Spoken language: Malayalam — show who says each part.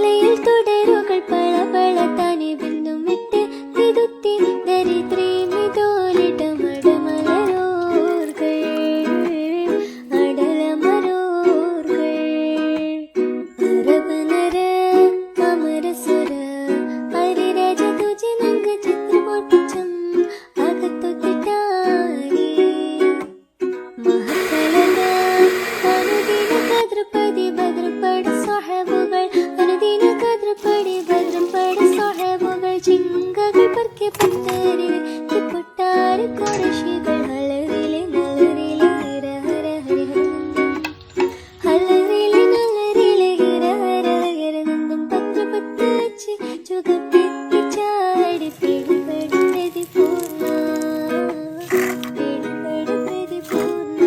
Speaker 1: really? ചിങ്കകൾ പർക്കെ പത്തരിൽ പൊട്ടാറ് കുറശികൾ ഹലറിലെ നലറിലെ ഹര ഹര ഹരി ഹലറിലെ നലറിലെ ഹിര ഹര ഹരനന്ദം പത്ര പത്ത് വെച്ച് ചുകപ്പെത്തി ചാടി പിടിപെടി പ്രതി പൂർണ പിടിപെടി പ്രതി പൂർണ